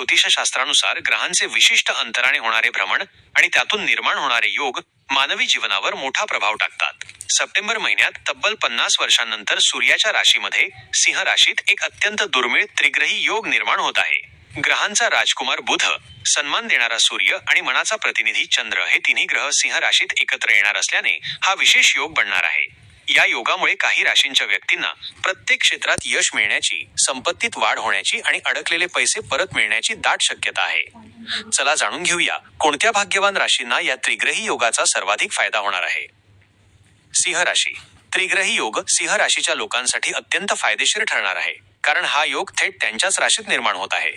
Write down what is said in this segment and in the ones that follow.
ज्योतिषशास्त्रानुसार ग्रहांचे विशिष्ट अंतराने होणारे भ्रमण आणि त्यातून निर्माण होणारे योग मानवी जीवनावर मोठा प्रभाव टाकतात. सप्टेंबर महिन्यात तब्बल पन्नास वर्षांनंतर सूर्याच्या राशीमध्ये सिंह राशीत एक अत्यंत दुर्मिळ त्रिग्रही योग निर्माण होत आहे. ग्रहांचा राजकुमार बुध सन्मान देणारा सूर्य आणि मनाचा प्रतिनिधी चंद्र हे तिन्ही ग्रह सिंह राशीत एकत्र येणार असल्याने हा विशेष योग बनणार आहे. या योगामुळे काही राशींच्या व्यक्तींना प्रत्येक क्षेत्रात यश मिळण्याची संपत्तीत वाढ होण्याची आणि अडकलेले पैसे परत मिळण्याची दाट शक्यता आहे. चला जाणून घेऊया कोणत्या भाग्यवान राशींना या त्रिग्रही योगाचा सर्वाधिक फायदा होणार आहे? सिंह राशी. त्रिग्रही योग सिंह राशीच्या लोकांसाठी अत्यंत फायदेशीर ठरणार आहे कारण हा योग थेट त्यांच्याच राशीत निर्माण होत आहे.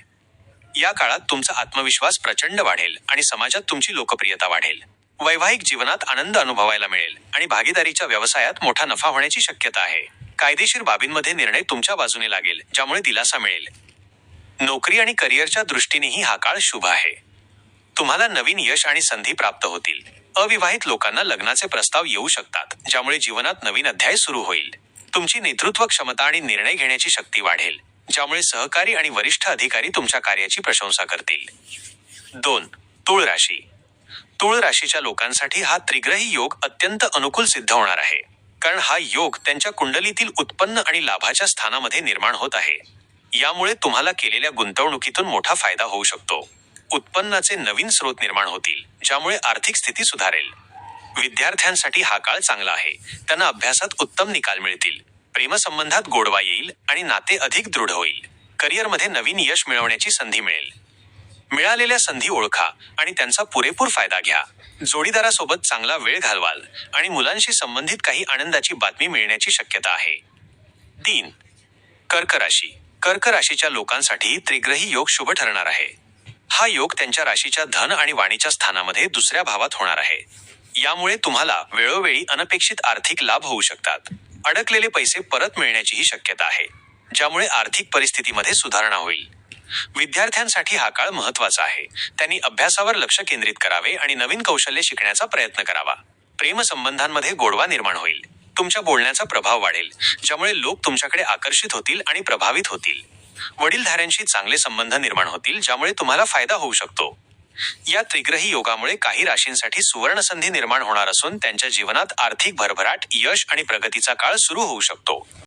या काळात तुमचा आत्मविश्वास प्रचंड वाढेल आणि समाजात तुमची लोकप्रियता वाढेल. वैवाहिक जीवनात आनंद अनुभवायला मिळेल आणि भागीदारीच्या व्यवसायात मोठा नफा होण्याची शक्यता आहे. कायदेशीर बाबींमध्ये निर्णय तुमच्या बाजूने लागेल ज्यामुळे दिलासा मिळेल. नोकरी आणि करिअरच्या दृष्टीनेही हा काळ शुभ आहे. तुम्हाला नवीन यश आणि संधी प्राप्त होतील. अविवाहित लोकांना लग्नाचे प्रस्ताव येऊ शकतात ज्यामुळे जीवनात नवीन अध्याय सुरू होईल. तुमची नेतृत्व क्षमता आणि निर्णय घेण्याची शक्ती वाढेल ज्यामुळे सहकारी आणि वरिष्ठ अधिकारी तुमच्या कार्याची प्रशंसा करतील. दोन तुळ राशी तुळ राशीच्या लोकांसाठी हा त्रिग्रही योग अत्यंत अनुकूल सिद्ध होणार आहे. कारण हा योग त्यांच्या कुंडलीतील उत्पन्न आणि लाभाच्या स्थानामध्ये निर्माण होत आहे. यामुळे तुम्हाला केलेल्या गुंतवणुकीतून मोठा फायदा होऊ शकतो. उत्पन्नाचे नवीन स्रोत निर्माण होतील ज्यामुळे आर्थिक स्थिती सुधारेल. विद्यार्थ्यांसाठी हा काळ चांगला आहे. त्यांना अभ्यासात उत्तम निकाल मिळतील. प्रेमसंबंधात गोडवा येईल आणि नाते अधिक दृढ होईल. करिअरमध्ये नवीन यश मिळवण्याची संधी मिळेल. मिळालेल्या संधी ओळखा आणि त्यांचा पुरेपूर फायदा घ्या. जोडीदारासोबत चांगला वेळ घालवाल आणि मुलांशी संबंधित काही आनंदाची बातमी मिळण्याची शक्यता आहे. तीन कर्क राशी. कर्क राशीच्या लोकांसाठी त्रिग्रही योग शुभ ठरणार आहे. हा योग त्यांच्या राशीच्या धन आणि वाणीच्या स्थानामध्ये दुसऱ्या भावात होणार आहे. यामुळे तुम्हाला वेळोवेळी अनपेक्षित आर्थिक लाभ होऊ शकतात. अडकलेले पैसे परत मिळण्याचीही शक्यता आहे. ज्यामुळे आर्थिक परिस्थितीमध्ये सुधारणा होईल. विद्यार्थ्यांसाठी हा काळ महत्त्वाचा आहे. त्यांनी अभ्यासावर लक्ष केंद्रित करावे आणि नवीन कौशल्य शिकण्याचा प्रयत्न करावा. प्रेमसंबंधांमध्ये गोडवा निर्माण होईल. तुमच्या बोलण्याचा प्रभाव वाढेल ज्यामुळे लोक तुमच्याकडे आकर्षित होतील आणि प्रभावित होतील. वडीलधाऱ्यांशी चांगले संबंध निर्माण होतील ज्यामुळे तुम्हाला फायदा होऊ शकतो. या त्रिग्रही योगामुळे काही राशींसाठी सुवर्ण संधी निर्माण होणार असून त्यांच्या जीवनात आर्थिक भरभराट यश आणि प्रगतीचा काळ सुरू होऊ शकतो.